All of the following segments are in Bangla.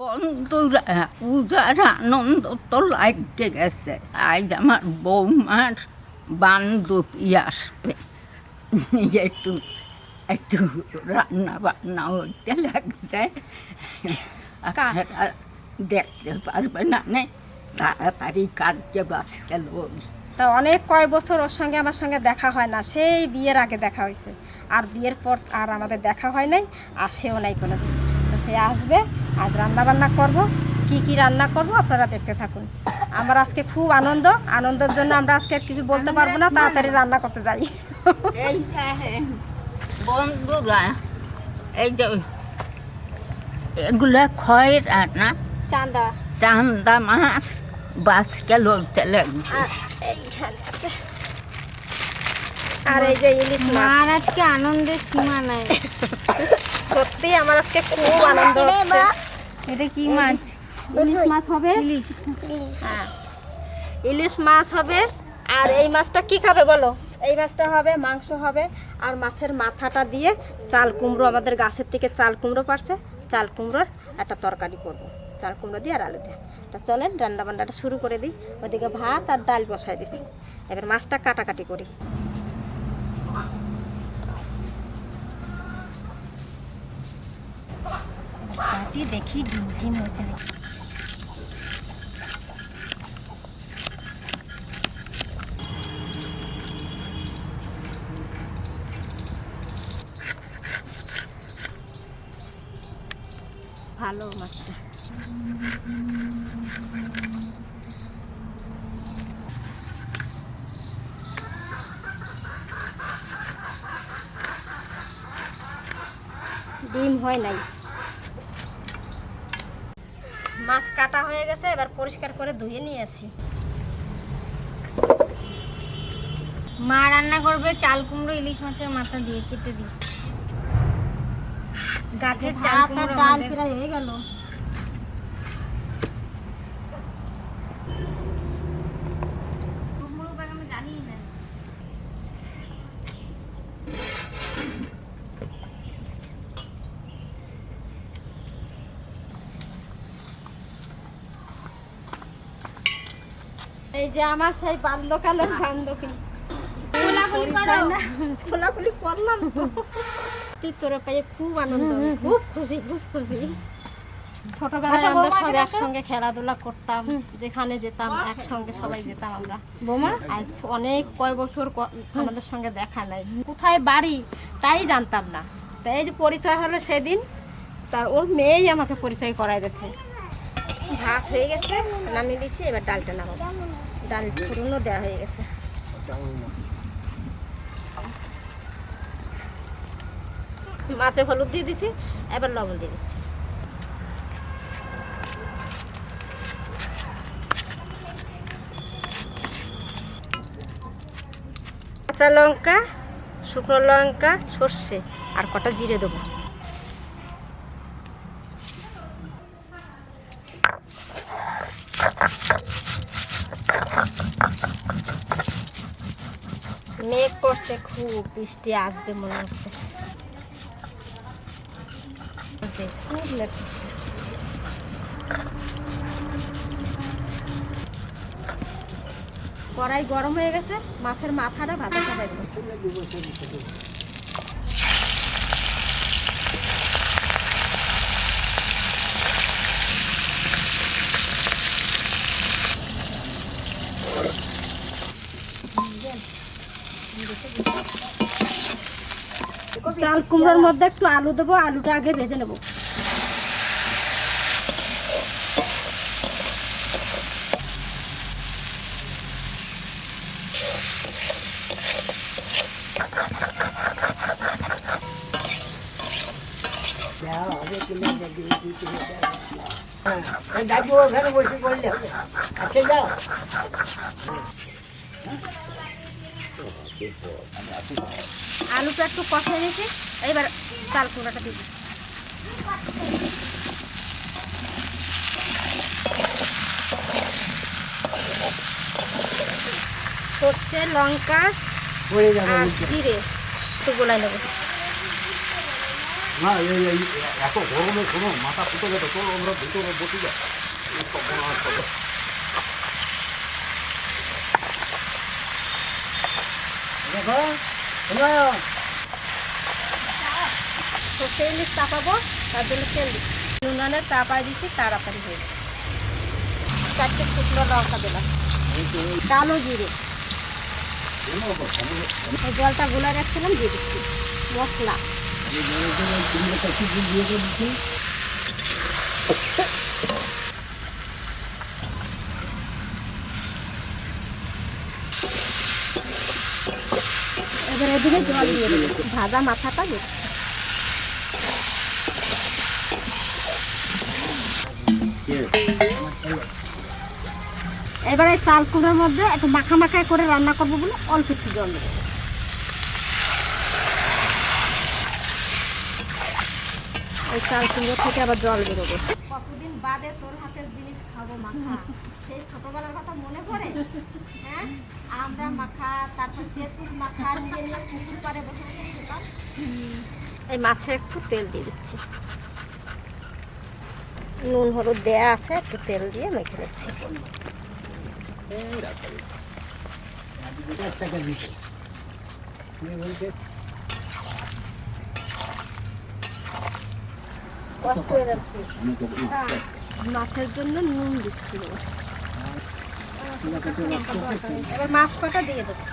বন্ধুরা, পূজার আনন্দ তো লাগতে গেছে। আজ আমার বৌমার বান্ধবী আসবে। একটু একটু রান্না বান্না হইতে লাগছে। দেখতে পারবে না নে তাড়াতাড়ি কাজে বাঁচতে লোক তা অনেক কয় বছর ওর সঙ্গে আমার সঙ্গে দেখা হয় না, সেই বিয়ের আগে দেখা হয়েছে। আর বিয়ের পর আর আমাদের দেখা হয় নাই আসেও নাই কোনো দিন সে আসবে আজ রান্না বান্না করব কি কি রান্না করব আপনারা দেখতে থাকুন। আমার আজকে খুব আনন্দ আনন্দের জন্য আমরা আজকে কিছু বলতে পারব না তাড়াতাড়ি রান্না করতে যাই। বন্ধুরা এই যে এগুলা খয় রান্না চান্দা। চান্দা মাছ বাসকে লড়তে লাগছে আর এইখানে আর এই যে ইলিশ মাছ। আজকে আনন্দের সীমা নাই। সত্যি আমার আজকে খুব আনন্দ হচ্ছে। এটা কি মাছ? ইলিশ মাছ হবে? ইলিশ। হ্যাঁ। ইলিশ মাছ হবে। আর এই মাছটা কি খাবে বলো? এই মাছটা হবে মাংস হবে। আর মাছের মাথাটা দিয়ে চাল কুমড়ো আমাদের গাছের থেকে চাল কুমড়ো পারছে। চাল কুমড়োর একটা তরকারি করব। চাল কুমড়ো দিয়ে আর আলু দিয়ে। তা চলেন রান্না বান্নাটা শুরু করে দিই। ওদিকে ভাত আর ডাল বসাই দিছি। এবার মাছটা কাটাকাটি করি। কাটি দেখি ডিম ডিম হয়েছে ভালো মাছটা। ডিম হয় নাই। মাছ কাটা হয়ে গেছে এবার পরিষ্কার করে ধুয়ে নিয়ে আসি। মা রান্না করবে চাল কুমড়ো ইলিশ মাছের মাথা দিয়ে কেটে দিই। গাছের চাল কুমড়ো ডাল প্রায় হয়ে গেল। যে আমার সেই বাল্যকালের বান্ধবী করো। খোলাখুলি করলাম পাইয়ে খুব আনন্দ খুব খুশি খুব খুশি। ছোটবেলায় আমরা সব একসঙ্গে খেলাধুলা করতাম যেখানে যেতাম একসঙ্গে সবাই যেতাম আমরা। বোমা? আজ অনেক কয় বছর আমাদের সঙ্গে দেখা নাই। কোথায় বাড়ি? তাই জানতাম না। তাই এই যে পরিচয় হলো সেদিন তার ওর মেয়েই আমাকে পরিচয় করাই দিয়েছে। ভাত হয়ে গেছে নামিয়ে দিয়েছি এবার ডালটা নামাবো। ডাল পুরনো দেওয়া হয়ে গেছে। মাছে হলুদ দিয়ে দিচ্ছি, এবার লবণ দিয়ে দিচ্ছি। কাঁচা লঙ্কা, শুকনো লঙ্কা, সর্ষে, আর কটা জিরে দেবো মেঘ করছে খুব বৃষ্টি আসবে মনে হচ্ছে। কড়াই গরম হয়ে গেছে মাছের মাথাটা ভাজা খাবাই চাল কুমড়োর মধ্যে একটু আলু দেবো, আলুটা আগে ভেজে নেব। দাদু ওখানে বসে করলে আচ্ছা যাও। আলুটা একটু কষে নিয়েছি এবার চাল কুমড়োটা দিবি সর্ষে লঙ্কা আর জিরে একটু গোলাই নেব। না এই এত গরমে কোনো মাথা ফুটে গেছে চলো আমরা ভিতরে বসে যাই এই সর্বনাশ হবে। দেখো শোনো সর্ষে ইলিশ চাপাবো তার জন্য তেল দিচ্ছি। নুনানে চাপাই দিচ্ছি তাড়াতাড়ি হয়ে যাবে। চারটে শুকনো লঙ্কা দিলাম। কালো জিরে। জলটা গুলে রাখছিলাম, দিয়ে দিচ্ছি। মশলা। এবার এদিকে জল দিয়ে দেবো। ভাজা মাথাটা এবারে চাল কুড়ের মধ্যে একটু মাখা মাখায় করে রান্না করব বলে অল্প একটু জল দেবো। এই চাল কুমড়ো থেকে আবার জল বেরোবে। কতদিন বাদে তোর হাতের জিনিস খাব মাখা? সেই ছোটবেলার কথা মনে পড়ে? হ্যাঁ? আমরা মাখা তারপর যেহেতু মাখা নিয়ে নিয়ে পুকুর পাড়ে বসে বসে খেতাম। এই মাছে একটু তেল দিয়ে দিচ্ছি। নুন হলুদ দেয়া আছে একটু তেল দিয়ে মেখে নিচ্ছি। টাকা মাছের জন্য নুন দিচ্ছি এবার মাছ কটা দিয়ে দেবো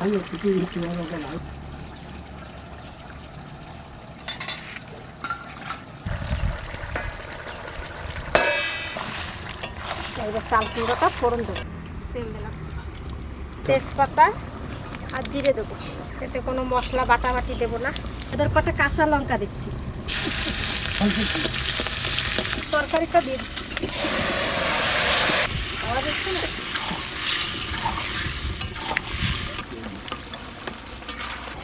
আমি কিছু দিচ্ছি ভালো করে এবার চাল কুমড়োটা ফোড়ন দেবো তেল দিলাম তেজপাতা আর জিরে দেবো। এতে কোনো মশলা বাটাবাটি দেবো না। এদের কটা কাঁচা লঙ্কা দিচ্ছি। তরকারিটা দিয়ে?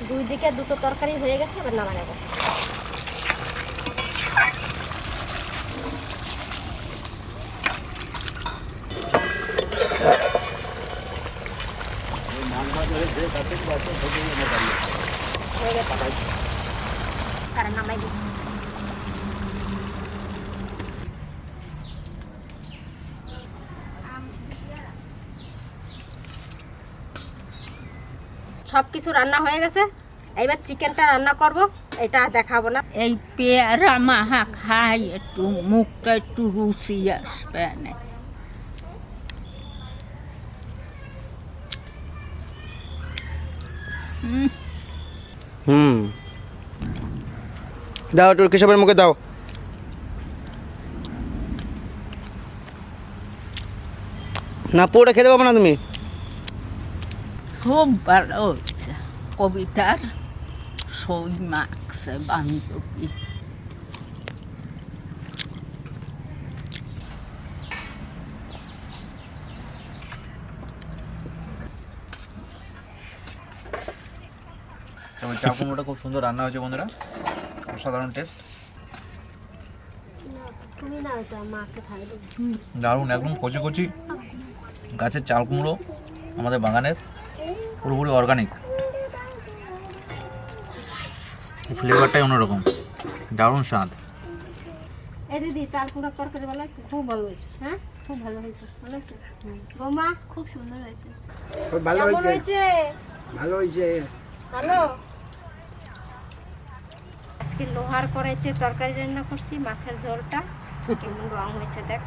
দুই দিকে দুটো তরকারি হয়ে গেছে, এবার নামা নেব হয়ে গেছে তারা নামাই দিচ্ছি সব কিছু রান্না হয়ে গেছে। এইবার চিকেনটা রান্না করব, এটা দেখাবো না। এই পেয়ারা মাহা খাই একটু, মুখটা একটু রুচি আসবে না। হুম। দাও, তোর কেশবের মুখে দাও। না, পুরোটা খেতে পাবো না তুমি? খুব ভালো কবিতার সই মাখছে বান্ধবী। চা কুমড়োটা খুব সুন্দর রান্না হয়েছে বন্ধুরা। অসাধারণ টেস্ট দারুণ একদম কচি কচি। গাছের চাল কুমড়ো আমাদের বাগানের পুরোপুরি অর্গানিক ফ্লেভারটাই অন্যরকম। দারুণ স্বাদ। এই দিদি চাল কুড়া তরকারি ভালো খুব ভালো হয়েছে হ্যাঁ? খুব ভালো হয়েছে ভালো হয়েছে। বৌমা খুব সুন্দর হয়েছে। ভালো হয়েছে। হয়েছে? ভালো হয়েছে। ভালো? আজকে লোহার কড়াইতে তরকারি রান্না করছি মাছের ঝোলটা। কেমন রং হয়েছে দেখ।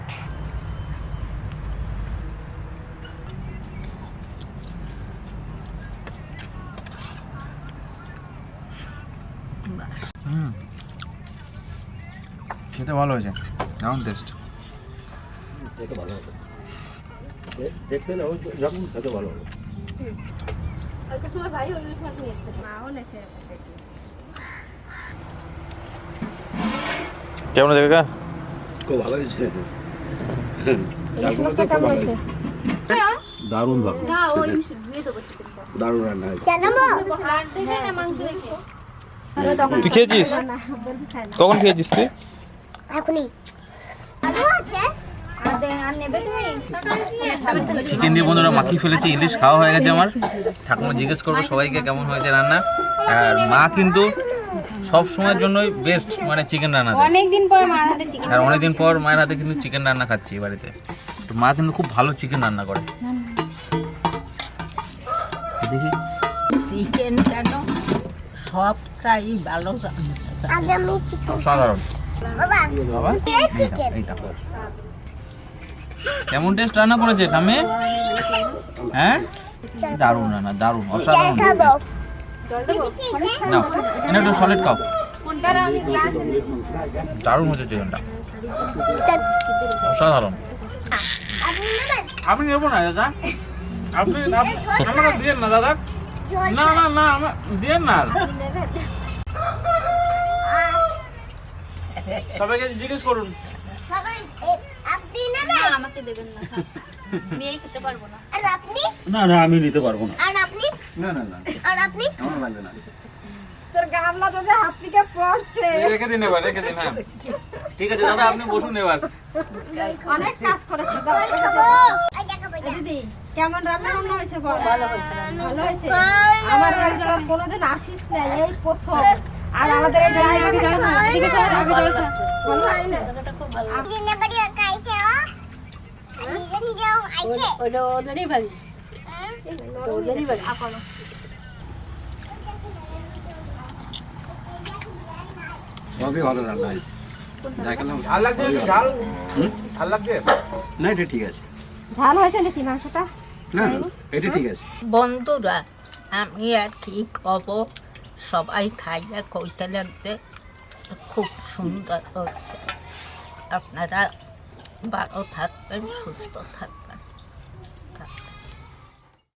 খেতে ভালো হয়েছে। দারুণ টেস্ট দেখতে না যখন খেতে ভালো হবে। মাও নেছে কেমন দেখে খুব ভালো হয়েছে। দারুণ ভালো। দারুণ রান্না হয়েছে। তুই খেয়েছিস? কখন খেয়েছিস তুই? এখনই। আছে? চিকেন দিয়ে বন্ধুরা মাখিয়ে ফেলেছি ইলিশ খাওয়া হয়ে গেছে আমার। ঠাকুমা জিজ্ঞেস করব সবাইকে কেমন হয়েছে রান্না। আর মা কিন্তু সব সময়ের জন্যই বেস্ট মানে চিকেন রান্না অনেকদিন পর মার হাতে চিকেন আর অনেকদিন পর মায়ের হাতে কিন্তু চিকেন রান্না খাচ্ছি বাড়িতে। তো মা কিন্তু খুব ভালো চিকেন রান্না করে। দেখি। চিকেন কেন সবটাই ভালো এইটা। কেমন টেস্ট রান্না করেছে ঠামে হ্যাঁ? দারুণ রান্না দারুণ অসাধারণ। না এটা একটু সলিড খাও। দারুণ হচ্ছে চিকেনটা। অসাধারণ। আমি নেব না দাদা। আপনি আপ- আমাকে দিয়েন না দাদা। না না না আমার দিয়েন না সবাইকে জিজ্ঞেস করুন। আমাকে দেবেন না মেয়ে খেতে পারব না। আর আপনি? না না আমি নিতে পারব না। আর আপনি? না না না। আর আপনি? আমার লাগবে না। তোর গামলা তোদের হাত থেকে পড়ছে। রেখে দিন এবার রেখে দিন হ্যাঁ। ঠিক আছে দাদা আপনি বসুন এবার। অনেক কাজ করেছে দাও, দেখাবো এই দেখাবো এই দিদি কেমন রান্না রান্না হয়েছে বল? ভালো হয়েছে ভালো হয়েছে। আমার বাড়ি যখন কোনোদিন আসিস না এই প্রথম। আর আমাদের এই জায়গায় আগে যাও না এদিকে আগে যাও ভালো হয়েছে? দিনে বাড়ি কাইছে ও? নিজে নিজেও আইছে? ওটা ওদেরই বাড়ি ওদেরই বাড়ি। সবই ভালো রান্না হয়েছে না এটা ঠিক আছে ঝাল হয়েছে নাকি মাংসটা বন্ধুরা, আমি আর কি কব সবাই খাইয়া কইতে লাগছে খুব সুন্দর হচ্ছে। আপনারা ভালো থাকবেন, সুস্থ থাকবেন।